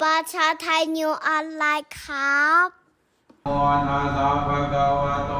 ประชาไทยนิวอะไรครับ อนอาสาภะควโต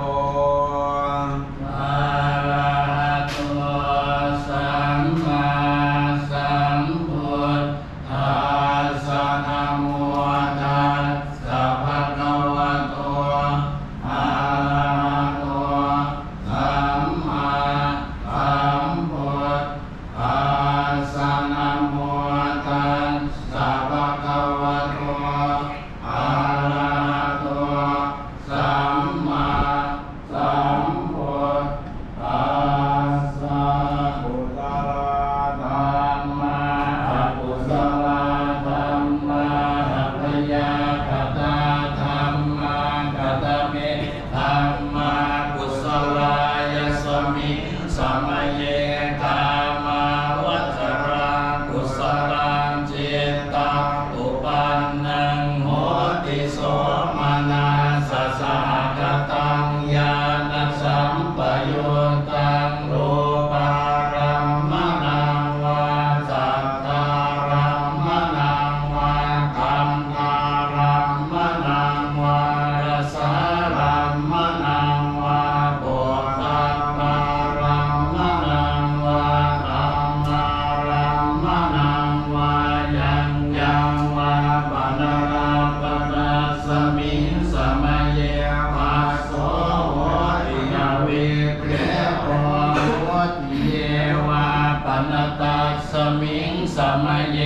สมัยเย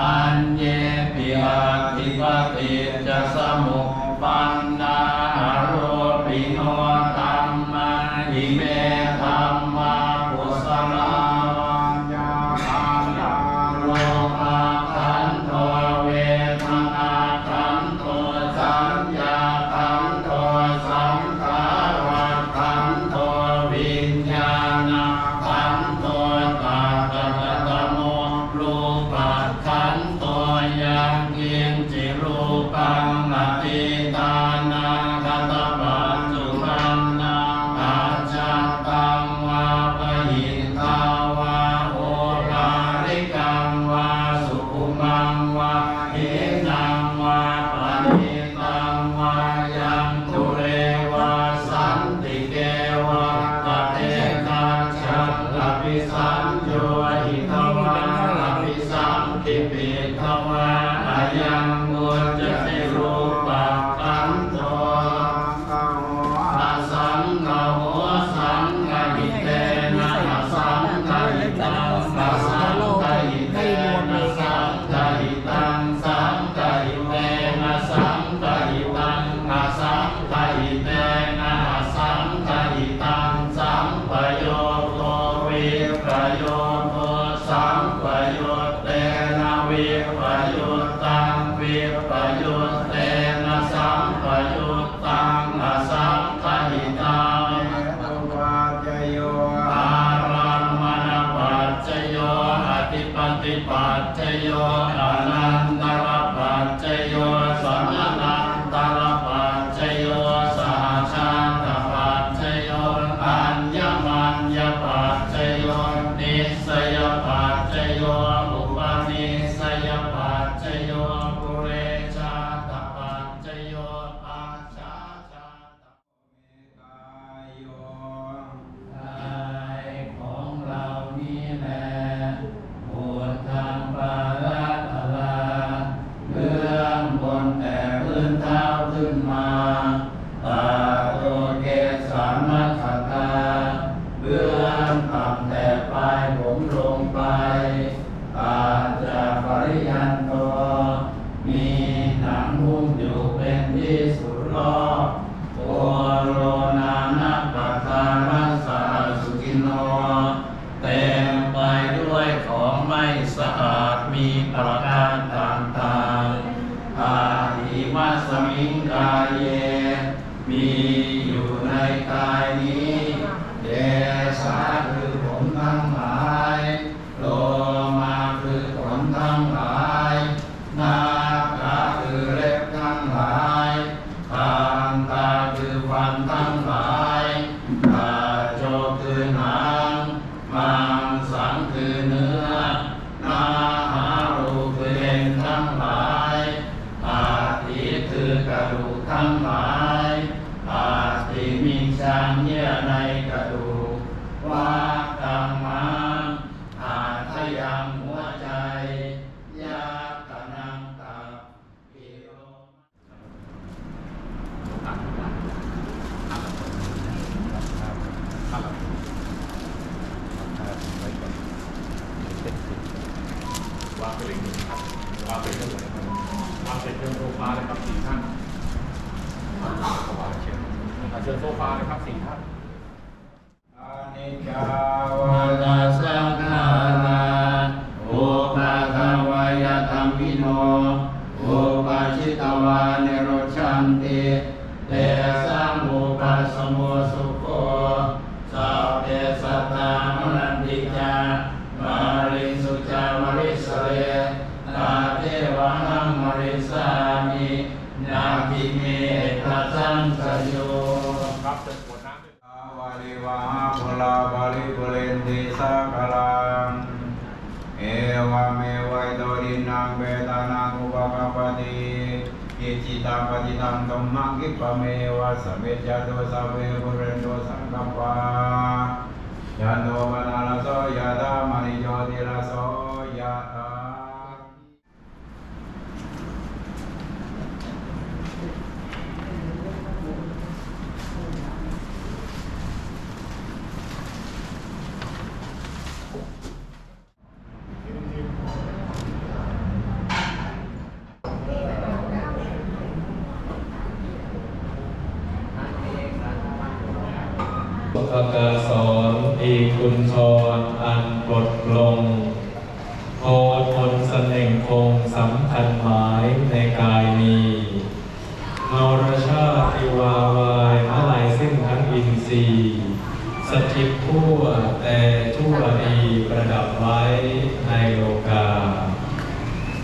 อันเยปิอาทิปติจะสมุปปันน ฏิปัจจโยอนุาย เชิญโซฟาเลยครับสี่ท่าน ปกปปติอิจิตังปฏิตังธัมมังกิปะเมวะสมเมจจตุสัพเพปุเรนโตสังกัปปายันโตปนาลโสยะธามณิโยติลโสยะ ธาสุขกาสอนอีกุญชรอันบทลงโพทนเสน่งคงสำคัญหมายในกายนี้เมรชาติวาวายมาลายสิ้นทั้งอินทรีย์สถิตทั่วแต่ชั่วดีประดับไว้ในโลกา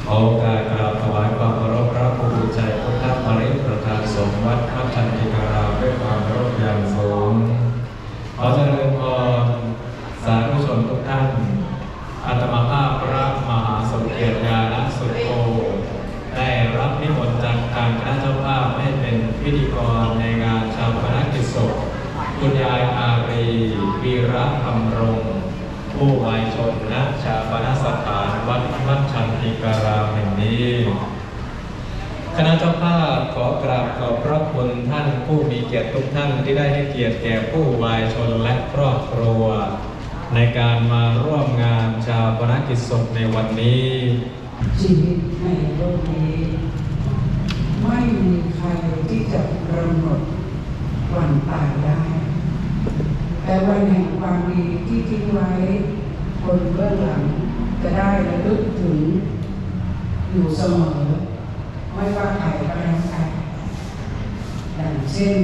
โอกาสกราบถวายความเคารพพระผู้มีใจพุทธมริประธานสงฆ์วัดพระชันติการามด้วยความเคารพอย่างสูง ขอเจริญพรสาธุชนทุกท่าน อาตมาภาพพระมหาสมเกียรติญาณสุโธได้รับนิมนต์จากทางคณะเจ้าภาพให้เป็นพิธีกรในงานชาวพนักกิจศพคุณยายอารีวีระธรรมรงค์ ผู้วายชนณชาปนสถานวัดมัชชันติการามแห่งนี้ คณะเจ้าภาพขอกราบขอบพระคุณท่าน ผู้มีเกียรติทุกท่านที่ได้ให้เกียรติแก่ผู้วายชนและครอบครัว ในการมาร่วมงานชาปนกิจศพในวันนี้ ชีวิตในโลกนี้ ไม่มีใครที่จะกำหนดวันตายได้ แต่วันแห่งความดีที่ทิ้งไว้คนเบื้องหลังจะได้ระลึกถึงอยู่เสมอ ไม่ว่าใครก็แล้วแต่ เช่น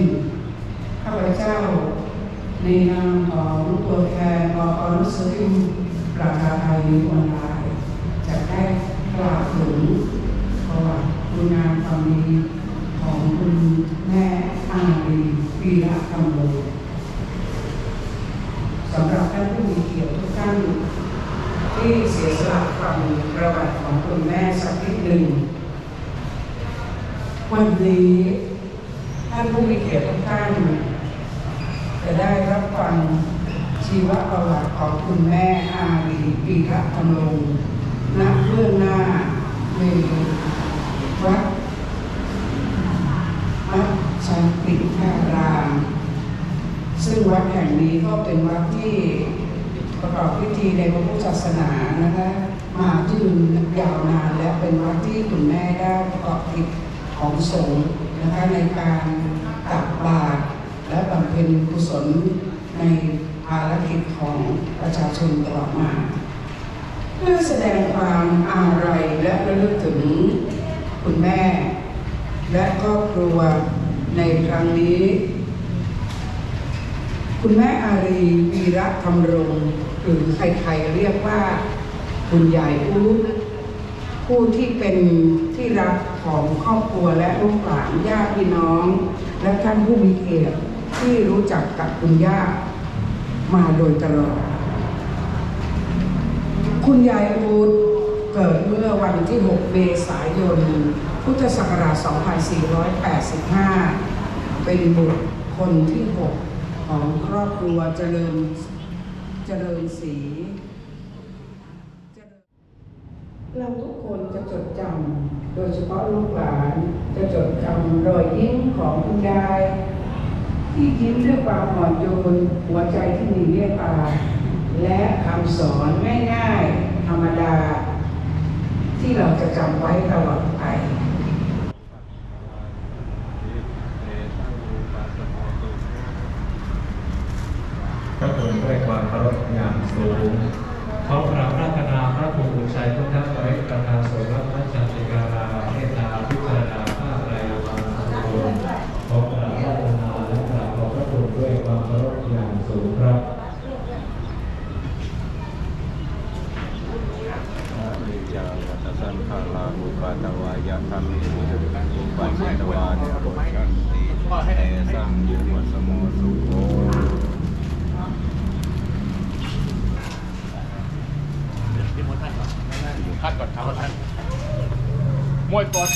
ข้าพเจ้า ในนามของตัวแทนบออนุสริมประชาไทยออนไลน์จะได้กล่าวถึงประวัติคุณงามความดีของคุณแม่อารีปีระคำโลสำหรับท่านผู้มีเกียรติทุกท่านที่เสียสละฟังประวัติของคุณแม่สักนิดหนึ่งวันนี้ท่านผู้มีเกียรติทุกท่าน จะได้รับฟังชีวประวัติของคุณแม่อารีปีระธำรงค์ณเบื้องหน้าเวทีวัดมัดชันติการาม ซึ่งวัดแห่งนี้ก็เป็นวัดที่ประกอบพิธีในพระพุทธศาสนานะคะมายืนยาวนานและเป็นวัดที่คุณแม่ได้ประกอบกิจของสงฆ์นะคะในการตักบาตรและบำเพ็ญกุศลในภารกิจของประชาชนตลอดมา เพื่อแสดงความอาลัยและระลึกถึงคุณแม่ และครอบครัวในครั้งนี้ คุณแม่อารีวีระธรรมรงหรือใครๆเรียกว่า คุณยายอู๊ดผู้ที่เป็นที่รักของครอบครัวและลูกหลานญาติพี่น้อง และท่านผู้มีเกียรติที่รู้จักกับคุณย่ามาโดยตลอด คุณยายอูดเกิดเมื่อวันที่ 6 เมษายน พุทธศักราช 2485 เป็นบุตรคนที่ 6 ของครอบครัวเจริญเจริญศรีเจริญเราทุกคนจะจดจำโดยเฉพาะลูกหลานจะจดจำรอยยิ้มของคุณยาย ที่ยิ้มด้วยความอ่อนโยนหัวใจที่มีเมตตาและคำสอนง่ายๆธรรมดา ที่เราจะจำไว้ตลอดไป พระคุณ ด้วยความเคารพอย่างสูงขอกราบราชนาพระครูอุชัยพุทธบริประธานสงฆ์วัดพระจันติการาเมตาพิจารณาผ้าไตรวันสุโนขอกราบราชนาและกราบขอบพระคุณด้วยความเคารพอย่างสูงครับสันขาลาอุปาตวายะธรรมิอุปัญจตวานิโรชันติเอสังยุวัสโมสุโภ ที่มดท่านก่อน ท่านก่อนครับท่านมวยก่อน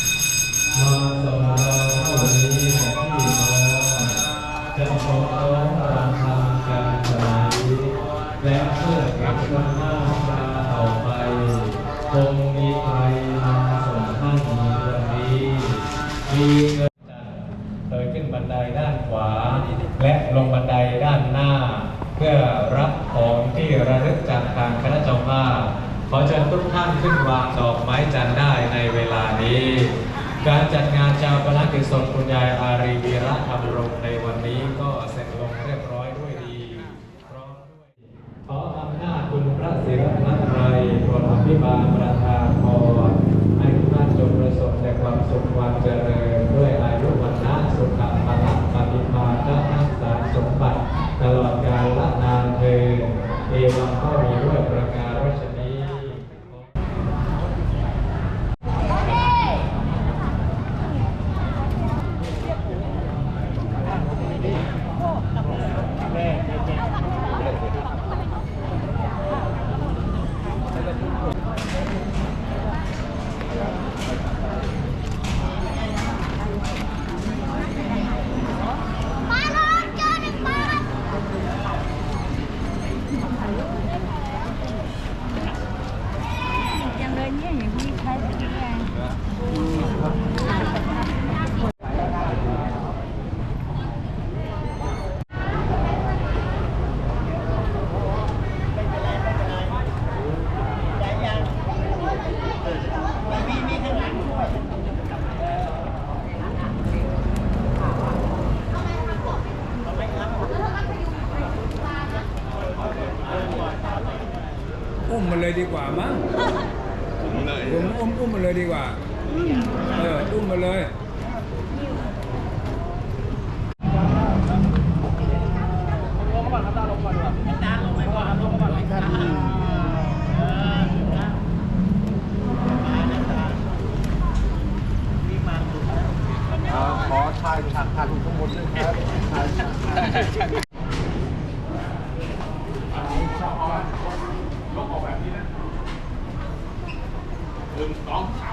ขึ้นวางดอกไม้จันทร์ได้ในเวลานี้ การจัดงานชาวปนกิจสนคุณยายอารีวีระธรรมรงในวันนี้ก็เสร็จลงเรียบร้อยด้วยดีพร้อมด้วยขออำนาจคุณพระศิรนัตรัยโปรดอภิบาลประทานพรให้ทุกท่านจงประสบแต่ความสุขความเจริญด้วยอายุวันนะสุขภาละปฏิภาณทักษาสมบัติ ตลอดกาลละนานเทอญเอวังก็มีด้วยประการรัชนี มาลองเจอหนึ่งบ้าน ยังเลยเนี่ยอย่างที่ใช้ไปที่ไง อุ้มมัน เลยดีกว่ามั้งผมอุ้มอุ้มมันเลยดีกว่า เออ อุ้มมันเลย 嗯，好。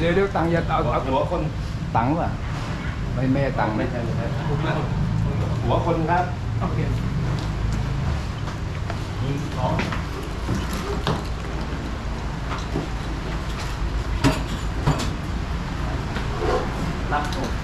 เดี๋ยวเดี๋ยวตังค์อย่าเอาเอหัวคนตังค์ป่ะไม่ไม่ตังค์ไม่ไม่ใช่ไม่ใช่หัวคนครับโอเคหนึ่งสองรับผม